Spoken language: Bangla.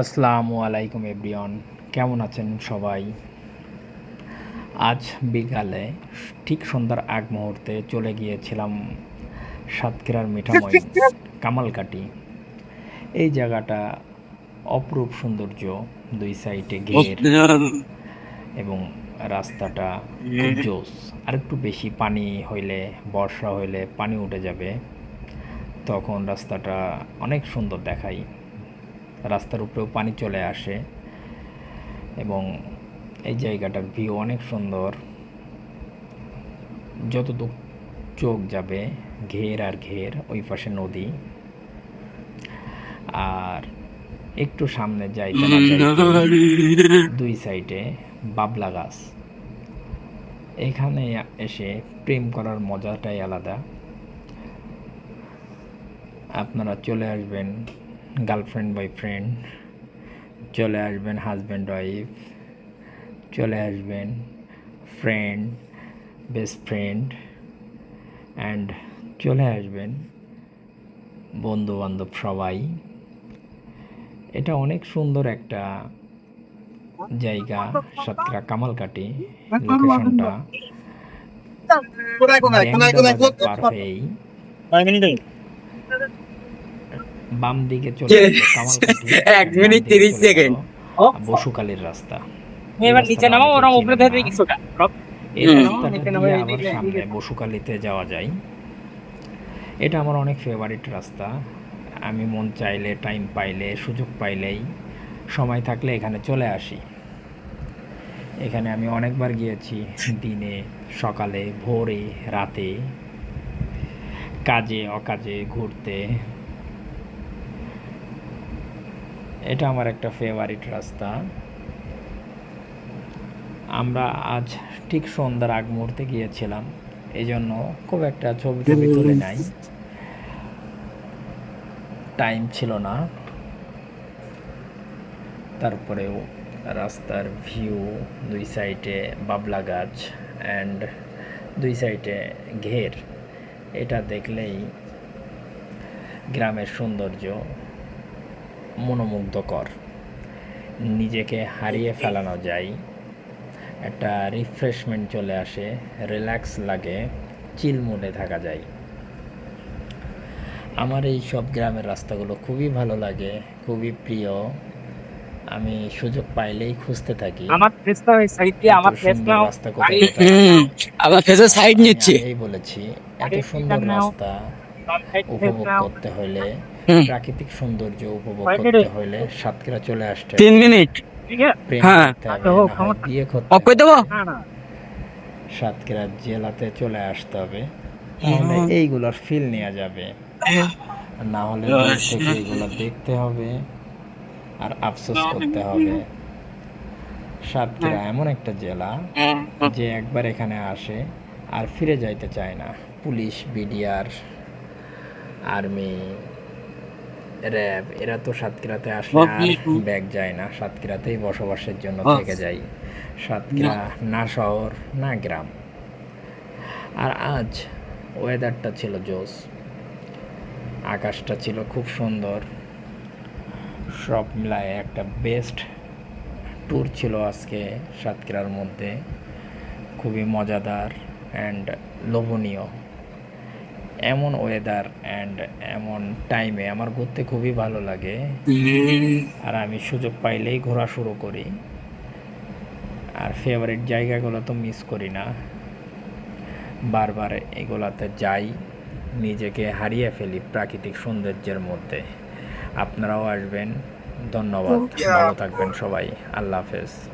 আসসালামু আলাইকুম এভরিওয়ান। কেমন আছেন সবাই? আজ বিকালে ঠিক সন্ধ্যার আগ মুহূর্তে চলে গিয়েছিলাম সাতক্ষীরার মিঠাময় কামালকাটি এই জায়গাটা অপরূপ সৌন্দর্য দুই সাইডে ঘের এবং রাস্তাটা জোস। আর একটু বেশি পানি হইলে বর্ষা হইলে পানি উঠে যাবে। তখন রাস্তাটা অনেক সুন্দর দেখায়। রাস্তার উপরেও পানি চলে আসে এবং এই জায়গাটার ভিউ অনেক সুন্দর। যতদূর চোখ যাবে ঘের আর ঘের ওই পাশে নদী। আর একটু সামনে যাইতে দুই সাইডে বাবলা গাছ। এখানে এসে প্রেম করার মজাটাই আলাদা। আপনারা চলে আসবেন গার্লফ্রেন্ড বয়ফ্রেন্ড চলে আসবেন হাজব্যান্ড ওয়াইফ চলে আসবেন ফ্রেন্ড বেস্ট ফ্রেন্ড অ্যান্ড চলে আসবেন বন্ধু বান্ধব সবাই এটা অনেক সুন্দর একটা জায়গা সাতক্ষীরা কামালকাটি লোকেশনটা বাম দিকে চলে এক মিনিট তিরিশ সেকেন্ড। বসুকালীর রাস্তা। এবার নিচে নামো ওরা উপরে ধরে কিছুটা এই রাস্তাটা দিয়ে আবার সামনে এদিকে। যাওয়া যায়। এটা আমার অনেক ফেভারিট রাস্তা। আমি মন চাইলে টাইম পাইলে সুযোগ পাইলেই সময় থাকলে এখানে চলে আসি। এখানে আমি অনেকবার গিয়েছি দিনে সকালে ভোরে রাতে। কাজে অকাজে ঘুরতে। এটা আমার একটা ফেভারিট রাস্তা। আমরা আজ ঠিক সন্ধ্যার আগ মুহূর্তে গিয়েছিলাম এই জন্য খুব একটা ছবি টবি তুলে নাই। টাইম ছিল না। তারপরেও রাস্তার ভিউ দুই সাইডে বাবলা গাছ অ্যান্ড দুই সাইডে ঘের। এটা দেখলেই গ্রামের সৌন্দর্য মনোমুগ্ধকর। নিজেকে হারিয়ে ফেলানো যায়। একটা রিফ্রেশমেন্ট চলে আসে রিল্যাক্স লাগে চিল মুডে থাকা যায়। আমার এই সব গ্রামের রাস্তাগুলো খুবই ভালো লাগে খুবই প্রিয়। আমি সুযোগ পাইলেই খুঁজতে থাকি। আমার ফেসটা ওই সাইড দিয়ে আমার এত ফেস সুন্দর রাস্তা কোথায়? আমার ফেসের সাইড নিচ্ছে। আগেই বলেছি এত সুন্দর রাস্তা উপভোগ করতে হলে। প্রাকৃতিক সৌন্দর্য উপভোগ করতে? হলে সাতক্ষীরা চলে আসতে তিন মিনিট। হ্যাঁ। বিয়ে করতে দেবো? সাতক্ষীরা জেলাতে চলে আসতে হবে। তাহলে এইগুলোর ফিল নেওয়া যাবে। আর না হলে থেকে এইগুলো দেখতে হবে আর আফসোস করতে হবে। সাতক্ষীরা এমন একটা জেলা যে একবার এখানে আসে আর ফিরে যাইতে চায় না। পুলিশ বিডিআর আর্মি র্যাব এরা তো সাতক্ষীরাতে আসলে আর ব্যাগ যায় না। সাতক্ষীরাতেই বসবাসের জন্য থেকে যাই। সাতক্ষীরা না। শহর না গ্রাম। আর আজ ওয়েদারটা ছিল জোস। আকাশটা ছিল খুব সুন্দর। সব মিলায় একটা বেস্ট ট্যুর ছিল আজকে সাতক্ষীরার মধ্যে। খুবই মজাদার অ্যান্ড লোভনীয়। এমন ওয়েদার অ্যান্ড এমন টাইমে আমার ঘুরতে খুবই ভালো লাগে। আর আমি সুযোগ পাইলেই ঘোরা শুরু করি। আর ফেভারিট জায়গাগুলো তো মিস করি না। বারবার এগুলাতে যাই নিজেকে হারিয়ে ফেলি প্রাকৃতিক সৌন্দর্যের মধ্যে। আপনারাও আসবেন। ধন্যবাদ। ভালো থাকবেন সবাই। আল্লাহ হাফেজ।